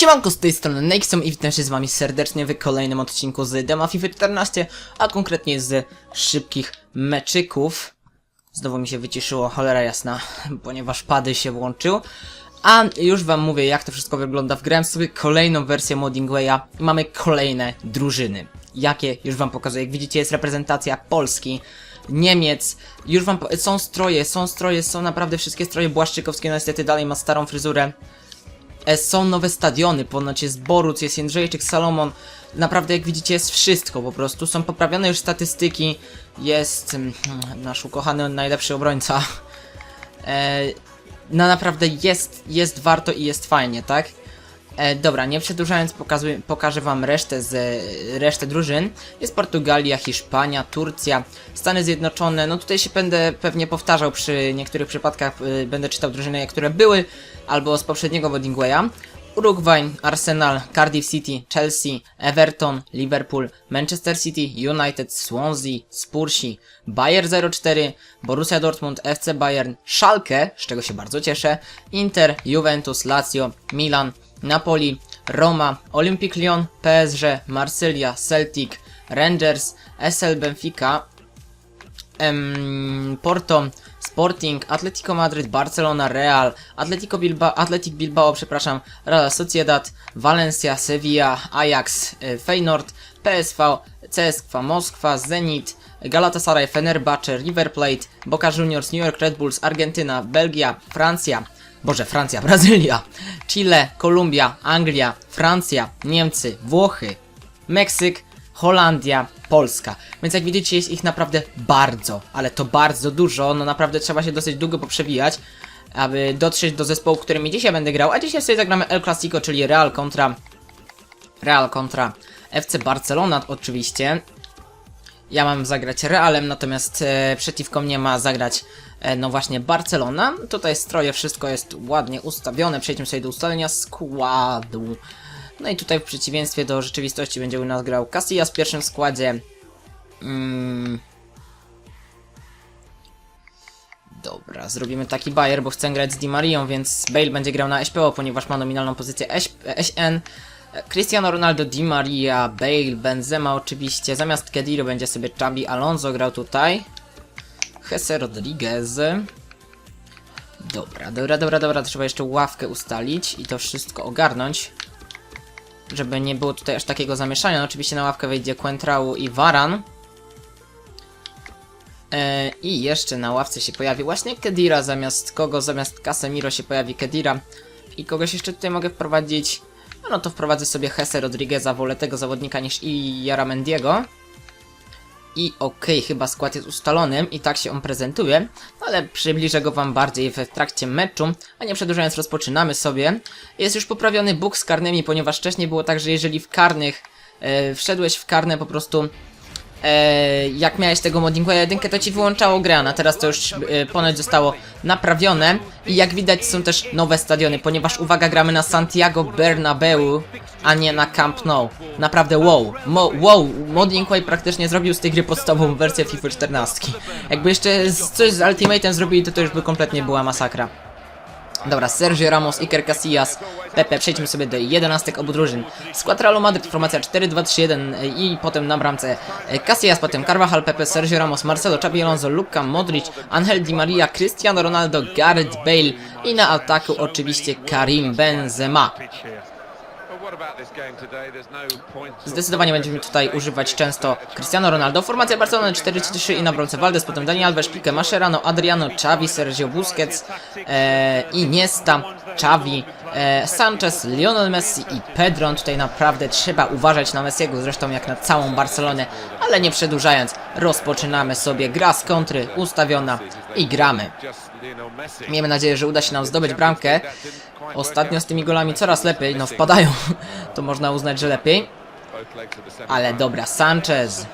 Siemanko, z tej strony Nexon i witam się z wami serdecznie w kolejnym odcinku z Dema FIFA 14, a konkretnie z szybkich meczyków. Znowu mi się wyciszyło, cholera jasna, ponieważ pady się włączył. A już wam mówię, jak to wszystko wygląda. Wgrałem sobie kolejną wersję Modding i mamy kolejne drużyny. Jakie? Już wam pokazuję. Jak widzicie, jest reprezentacja Polski, Niemiec. Już wam... Są stroje, są stroje, są naprawdę wszystkie stroje. Błaszczykowski no niestety dalej ma starą fryzurę. E, Są nowe stadiony, ponoć jest Boruc, jest Jędrzejczyk, Salomon. Naprawdę, jak widzicie, jest wszystko po prostu. Są poprawione już statystyki. Jest mm, nasz ukochany najlepszy obrońca. E, no naprawdę jest, jest warto i jest fajnie, tak? E, dobra, nie przedłużając, pokażę wam resztę z resztę drużyn. Jest Portugalia, Hiszpania, Turcja, Stany Zjednoczone. No tutaj się będę pewnie powtarzał przy niektórych przypadkach, y, będę czytał drużyny, które były, albo z poprzedniego Woddingwaya. Urugwaj, Arsenal, Cardiff City, Chelsea, Everton, Liverpool, Manchester City, United, Swansea, Spursi, Bayer 04, Borussia Dortmund, FC Bayern, Schalke, z czego się bardzo cieszę, Inter, Juventus, Lazio, Milan, Napoli, Roma, Olympique Lyon, PSG, Marsylia, Celtic, Rangers, SL Benfica, em, Porto, Sporting, Atletico Madryt, Barcelona, Real, Atletico Bilbao, Atletic Bilbao, przepraszam, Real Sociedad, Valencia, Sevilla, Ajax, e, Feyenoord, PSV, CSKA Moskwa, Zenit, Galatasaray, Fenerbahce, River Plate, Boca Juniors, New York Red Bulls, Argentyna, Belgia, Francja, Boże, Francja, Brazylia, Chile, Kolumbia, Anglia, Francja, Niemcy, Włochy, Meksyk, Holandia, Polska. Więc jak widzicie jest ich naprawdę bardzo, ale to bardzo dużo, no naprawdę trzeba się dosyć długo poprzewijać, aby dotrzeć do zespołu, którymi dzisiaj będę grał, a dzisiaj sobie zagramy El Clasico, czyli Real kontra Real kontra FC Barcelona oczywiście. Ja mam zagrać Realem, natomiast e, przeciwko mnie ma zagrać e, no właśnie Barcelona. Tutaj stroje, wszystko jest ładnie ustawione. Przejdźmy sobie do ustalenia składu. No i tutaj w przeciwieństwie do rzeczywistości będzie u nas grał Casillas w pierwszym składzie. Mm. Dobra, zrobimy taki bajer, bo chcę grać z Di Marią, więc Bale będzie grał na SPO, ponieważ ma nominalną pozycję SN. Cristiano Ronaldo, Di Maria, Bale, Benzema oczywiście. Zamiast Kediro będzie sobie Xabi Alonso grał tutaj. Jesse Rodriguez. Dobra, dobra, dobra, dobra. Trzeba jeszcze ławkę ustalić i to wszystko ogarnąć. Żeby nie było tutaj aż takiego zamieszania. No, oczywiście na ławkę wejdzie Quentrau i Varan. E, I jeszcze na ławce się pojawi właśnie Kedira, zamiast kogo? Zamiast Casemiro się pojawi Kedira. I kogoś jeszcze tutaj mogę wprowadzić. No, no to wprowadzę sobie Hesse Rodrigueza, wolę tego zawodnika niż i Jaramendiego. I okej, chyba skład jest ustalony i tak się on prezentuje, ale przybliżę go wam bardziej w trakcie meczu, a nie przedłużając rozpoczynamy sobie. Jest już poprawiony bóg z karnymi, ponieważ wcześniej było tak, że jeżeli w karnych e, wszedłeś w karne po prostu e, jak miałeś tego moddingu jedynkę, to ci wyłączało grę, a teraz to już e, ponoć zostało naprawione i jak widać są też nowe stadiony, ponieważ uwaga, gramy na Santiago Bernabeu, a nie na Camp Nou. Naprawdę wow, Mo, wow, Modding Way praktycznie zrobił z tej gry podstawową wersję FIFA 14. Jakby jeszcze coś z Ultimate'em zrobili, to to już by kompletnie była masakra. Dobra, Sergio Ramos, Iker Casillas, Pepe, przejdźmy sobie do 11 obu drużyn. Skład Realu Madryt, formacja 4-2-3-1 i potem na bramce Casillas, potem Carvajal, Pepe, Sergio Ramos, Marcelo, Xabi Alonso, Luka Modric, Angel Di Maria, Cristiano Ronaldo, Gareth Bale i na ataku oczywiście Karim Benzema. Zdecydowanie będziemy tutaj używać często Cristiano Ronaldo. Formacja Barcelony 4-3 i na bramce Valdes, potem Dani Alves, Pique, Mascherano, Adriano, Xavi, Sergio Busquets, e, Iniesta, Xavi, e, Sanchez, Lionel Messi i Pedron. Tutaj naprawdę trzeba uważać na Messiego, zresztą jak na całą Barcelonę, ale nie przedłużając, rozpoczynamy sobie gra z kontry ustawiona i gramy. Miejmy nadzieję, że uda się nam zdobyć bramkę. Ostatnio z tymi golami coraz lepiej, no wpadają, to można uznać, że lepiej. Ale dobra, Sanchez.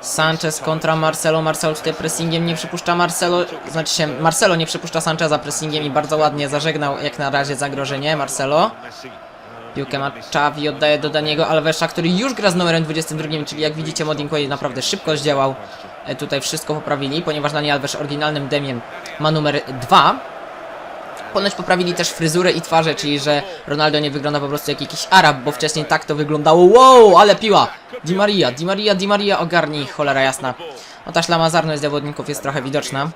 Sanchez kontra Marcelo. Marcelo tutaj pressingiem nie przypuszcza Marcelo. Znaczy się, Marcelo nie przypuszcza Sancheza pressingiem i bardzo ładnie zażegnał jak na razie zagrożenie Marcelo. Piłkę ma Xavi, oddaje do Daniego Alvesa, który już gra z numerem 22, czyli jak widzicie Modding Way naprawdę szybko zdziałał. E, Tutaj wszystko poprawili, ponieważ Dani Alves oryginalnym demiem ma numer 2. Ponoć poprawili też fryzurę i twarze, czyli że Ronaldo nie wygląda po prostu jak jakiś Arab, bo wcześniej tak to wyglądało. Wow, ale piła! Di Maria, Di Maria, Di Maria ogarnij, cholera jasna. No ta ślamazarność zawodników jest trochę widoczna.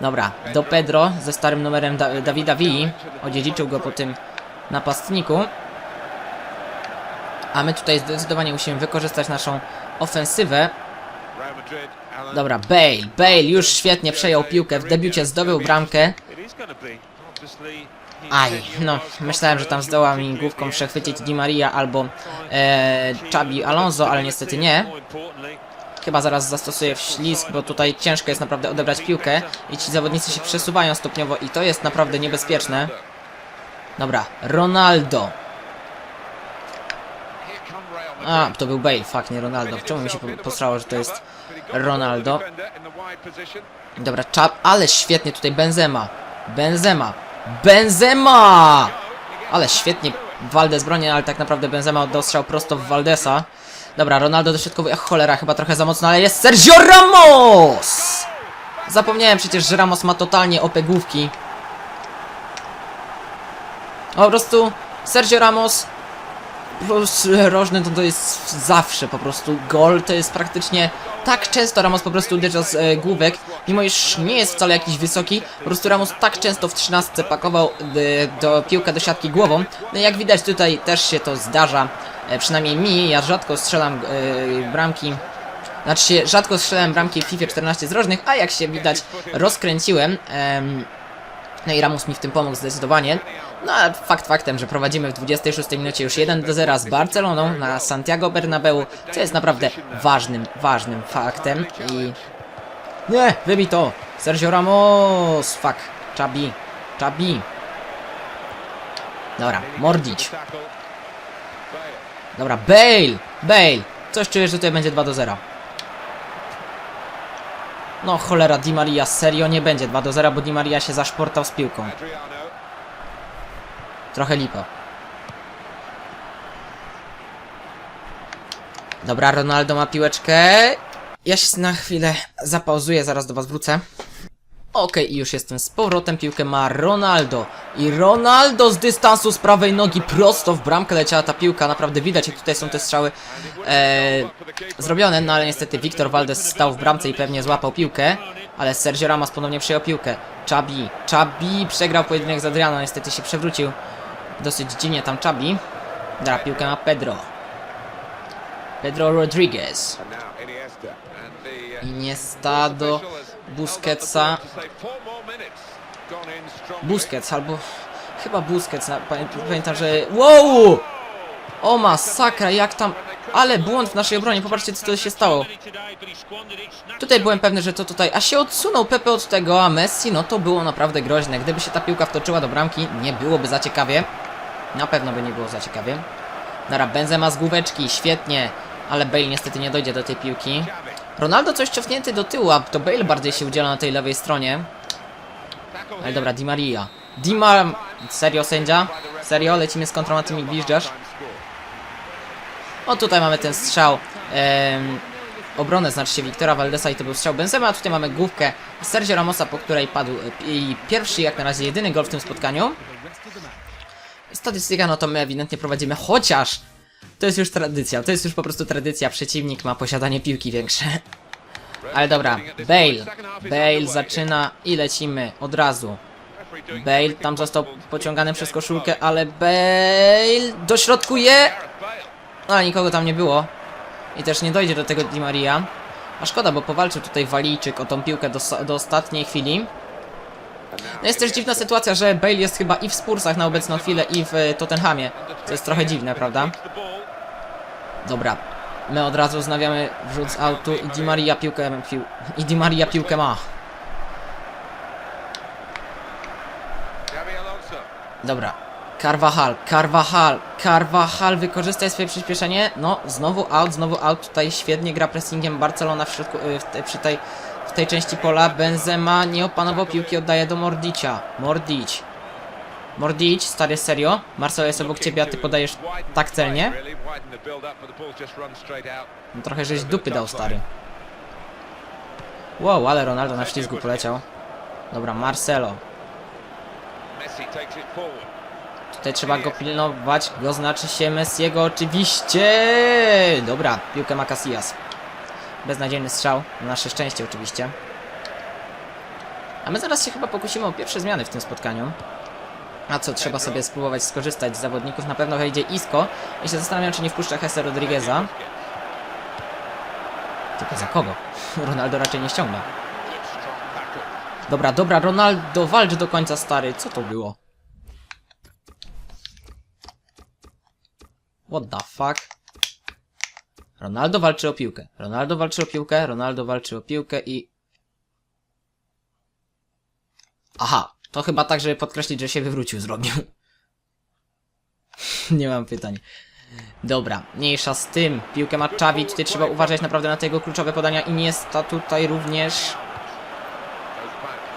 Dobra, do Pedro ze starym numerem da Dawida Villa. Odziedziczył go po tym napastniku. A my tutaj zdecydowanie musimy wykorzystać naszą ofensywę. Dobra, Bale, Bale już świetnie przejął piłkę, w debiucie zdobył bramkę. Aj, no, myślałem, że tam zdoła mi główką przechwycić Di Maria albo e, Chabi Alonso, ale niestety nie. Chyba zaraz zastosuję w ślizg, bo tutaj ciężko jest naprawdę odebrać piłkę i ci zawodnicy się przesuwają stopniowo i to jest naprawdę niebezpieczne. Dobra, Ronaldo. A, to był Bale, fuck, nie Ronaldo. Czemu mi się po- posrało, że to jest Ronaldo? Dobra, czap, ale świetnie tutaj Benzema. Benzema. Benzema! Ale świetnie Valdes broni, ale tak naprawdę Benzema oddał strzał prosto w Valdesa. Dobra, Ronaldo do środkowy. Ach, cholera, chyba trochę za mocno, ale jest Sergio Ramos! Zapomniałem przecież, że Ramos ma totalnie OP główki. Po prostu Sergio Ramos prostu rożny to, to jest zawsze po prostu gol, to jest praktycznie tak często Ramos po prostu uderza z e, główek, mimo iż nie jest wcale jakiś wysoki, po prostu Ramos tak często w 13 pakował e, do piłkę do siatki głową, no jak widać tutaj też się to zdarza, e, przynajmniej mi, ja rzadko strzelam e, bramki, znaczy rzadko strzelałem bramki w FIFA 14 z rożnych, a jak się widać rozkręciłem, em, no i Ramos mi w tym pomógł zdecydowanie. No a fakt faktem, że prowadzimy w 26 minucie już 1 do 0 z Barceloną na Santiago Bernabeu, co jest naprawdę ważnym, ważnym faktem i... Nie, wybij to! Sergio Ramos! Fuck, Chabi, Chabi. Dobra, Mordić. Dobra, Bale! Bale! Coś czuję, że tutaj będzie 2 do 0. No cholera, Di Maria, serio nie będzie 2 do 0, bo Di Maria się zaszportał z piłką. Trochę lipa. Dobra, Ronaldo ma piłeczkę. Ja się na chwilę zapauzuję, zaraz do was wrócę. Okej, i już jestem z powrotem. Piłkę ma Ronaldo. I Ronaldo z dystansu z prawej nogi prosto w bramkę leciała ta piłka. Naprawdę widać, jak tutaj są te strzały e, zrobione. No ale niestety Victor Valdes stał w bramce i pewnie złapał piłkę. Ale Sergio Ramos ponownie przejął piłkę. Chabi, Chabi przegrał pojedynek z Adriano, niestety się przewrócił. Dosyć dziwnie tam Chabi. Dobra, piłkę ma Pedro. Pedro Rodriguez. Iniesta do Busquetsa. Busquets albo... Chyba Busquets, pamiętam, że... Wow! O masakra, jak tam... Ale błąd w naszej obronie, popatrzcie co to się stało. Tutaj byłem pewny, że to tutaj... A się odsunął Pepe od tego, a Messi, no to było naprawdę groźne. Gdyby się ta piłka wtoczyła do bramki, nie byłoby za ciekawie. Na pewno by nie było za ciekawie. Dobra, Benzema z główeczki, świetnie. Ale Bale niestety nie dojdzie do tej piłki. Ronaldo coś cofnięty do tyłu, a to Bale bardziej się udziela na tej lewej stronie. Ale dobra, Di Maria. Di Mar... Serio, sędzia? Serio? Lecimy z kontrą, a ty mi gwiżdżasz? O, tutaj mamy ten strzał. Em, obronę, znaczy Wiktora Valdesa i to był strzał Benzema, a tutaj mamy główkę Sergio Ramosa, po której padł e, i pierwszy, jak na razie jedyny gol w tym spotkaniu. Statystyka, no to my ewidentnie prowadzimy, chociaż to jest już tradycja, to jest już po prostu tradycja, przeciwnik ma posiadanie piłki większe. Ale dobra, Bale, Bale zaczyna i lecimy od razu. Bale tam został pociągany przez koszulkę, ale Bale dośrodkuje, no, nikogo tam nie było. I też nie dojdzie do tego Di Maria. A szkoda, bo powalczył tutaj Walijczyk o tą piłkę do, do ostatniej chwili. No jest też dziwna sytuacja, że Bale jest chyba i w Spursach na obecną chwilę, i w Tottenhamie. To jest trochę dziwne, prawda? Dobra. My od razu znawiamy wrzut z autu i Di Maria piłkę, pił, i Di Maria piłkę ma. Dobra. Carvajal, Carvajal, Carvajal, wykorzystaj swoje przyspieszenie. No, znowu out, znowu out. Tutaj świetnie gra pressingiem Barcelona w środku, y, w te, przy tej, w tej części pola. Benzema nie opanował piłki, oddaje do Mordicia. Mordic. Mordic, stary serio. Marcelo jest obok ciebie, a ty podajesz tak celnie. No, trochę żeś dupy dał, stary. Wow, ale Ronaldo na ślizgu poleciał. Dobra, Marcelo. Tutaj trzeba go pilnować. Go znaczy się Messiego oczywiście. Dobra, piłkę ma Casillas. Beznadziejny strzał. Na nasze szczęście oczywiście. A my zaraz się chyba pokusimy o pierwsze zmiany w tym spotkaniu. A co, trzeba sobie spróbować skorzystać z zawodników. Na pewno wejdzie Isco. I się zastanawiam, czy nie wpuszcza Hesse Rodrigueza. Tylko za kogo? Ronaldo raczej nie ściąga. Dobra, dobra, Ronaldo, walcz do końca, stary. Co to było? What the fuck? Ronaldo walczy o piłkę. Ronaldo walczy o piłkę, Ronaldo walczy o piłkę i... Aha, to chyba tak, żeby podkreślić, że się wywrócił zrobił. Nie mam pytań. Dobra, mniejsza z tym. Piłkę ma Czawi, tutaj trzeba uważać naprawdę na te jego kluczowe podania. Iniesta tutaj również.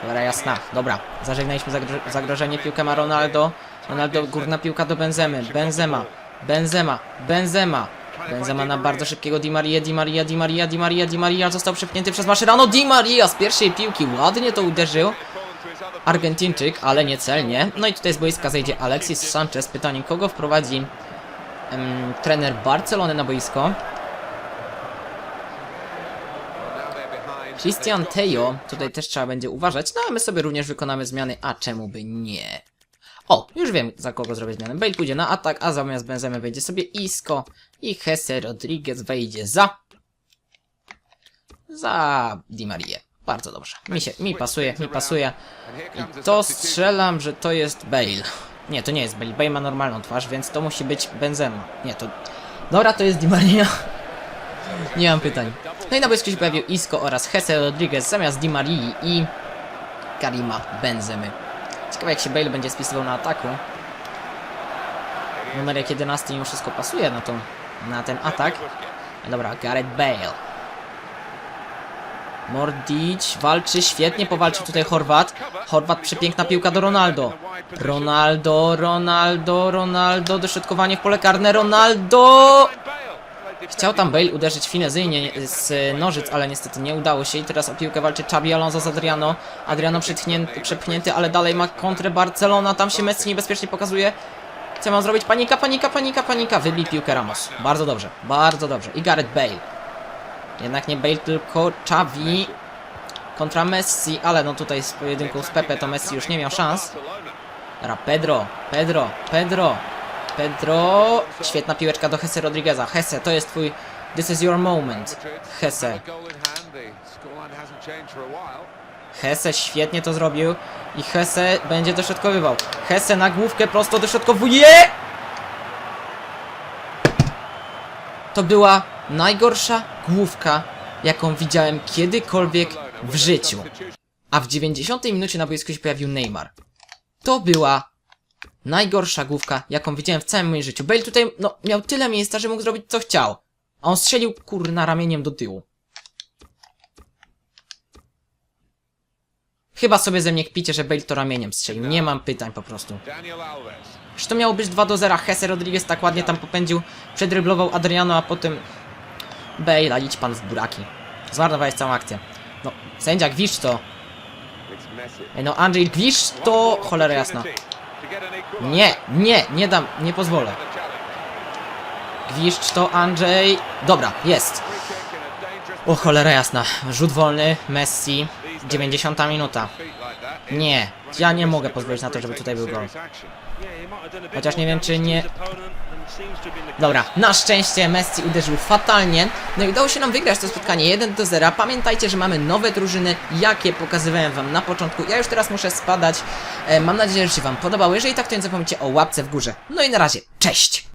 Cholera jasna. Dobra, zażegnaliśmy zagro zagrożenie. Piłkę ma Ronaldo. Ronaldo, górna piłka do Benzemy. Benzema. Benzema. Benzema. Benzema na bardzo szybkiego Di Maria, Di Maria, Di Maria, Di Maria, Di Maria został przepchnięty przez Mascherano. Di Maria z pierwszej piłki ładnie to uderzył. Argentyńczyk, ale niecelnie. No i tutaj z boiska zejdzie Alexis Sanchez. Pytanie, kogo wprowadzi em, trener Barcelony na boisko? Christian Tejo, tutaj też trzeba będzie uważać, no a my sobie również wykonamy zmiany, a czemu by nie? O, już wiem za kogo zrobię zmianę. Bale pójdzie na atak, a zamiast Benzemy wejdzie sobie Isco i Jesse Rodriguez wejdzie za... za Di Marię. Bardzo dobrze. Mi się, mi pasuje, mi pasuje. I to strzelam, że to jest Bale. Nie, to nie jest Bale. Bale ma normalną twarz, więc to musi być Benzema. Nie, to... Dobra, to jest Di Maria. Nie mam pytań. No i na boisku się pojawił Isco oraz Jesse Rodriguez zamiast Di Marii i Karima Benzemy. Ciekawe jak się Bale będzie spisywał na ataku. Numerek 11 mimo wszystko pasuje na, tą, na ten atak. Dobra, Gareth Bale. Mordic walczy, świetnie powalczył tutaj Chorwat. Chorwat, przepiękna piłka do Ronaldo. Ronaldo, Ronaldo, Ronaldo, dośrodkowanie w pole karne, Ronaldo! Chciał tam Bale uderzyć finezyjnie z nożyc, ale niestety nie udało się i teraz o piłkę walczy Xabi Alonso z Adriano. Adriano przepchnięty, ale dalej ma kontrę Barcelona, tam się Messi niebezpiecznie pokazuje. Co mam zrobić? Panika, panika, panika, panika. Wybij piłkę Ramos. Bardzo dobrze, bardzo dobrze. I Gareth Bale. Jednak nie Bale, tylko Xavi kontra Messi, ale no tutaj z pojedynku z Pepe to Messi już nie miał szans. Dobra, Pedro, Pedro, Pedro, Pedro. Świetna piłeczka do Hesse Rodrigueza. Hesse, to jest twój... This is your moment. Hesse. Hesse świetnie to zrobił. I Hesse będzie dośrodkowywał. Hesse na główkę prosto dośrodkowuje! To była najgorsza główka, jaką widziałem kiedykolwiek w życiu. A w 90 minucie na boisku się pojawił Neymar. To była najgorsza główka, jaką widziałem w całym moim życiu. Bale tutaj, no, miał tyle miejsca, że mógł zrobić co chciał. A on strzelił kurna ramieniem do tyłu. Chyba sobie ze mnie kpicie, że Bale to ramieniem strzelił. Nie mam pytań po prostu. To miało być 2 do 0. Hesse Rodriguez tak ładnie tam popędził, przedryblował Adriano, a potem Bale, a idź pan w buraki. Zmarnowałeś całą akcję. No, sędzia gwiszcz to. No Andrzej gwiszcz to... Cholera jasna. Nie, nie, nie dam, nie pozwolę. Gwiszcz to Andrzej. Dobra, jest. O cholera jasna. Rzut wolny, Messi. 90 minuta. Nie, ja nie mogę pozwolić na to, żeby tutaj był gol. Chociaż nie wiem, czy nie... Dobra, na szczęście Messi uderzył fatalnie. No i udało się nam wygrać to spotkanie 1 do 0. Pamiętajcie, że mamy nowe drużyny, jakie pokazywałem wam na początku. Ja już teraz muszę spadać. E, mam nadzieję, że się wam podobało. Jeżeli tak, to nie zapomnijcie o łapce w górze. No i na razie, cześć!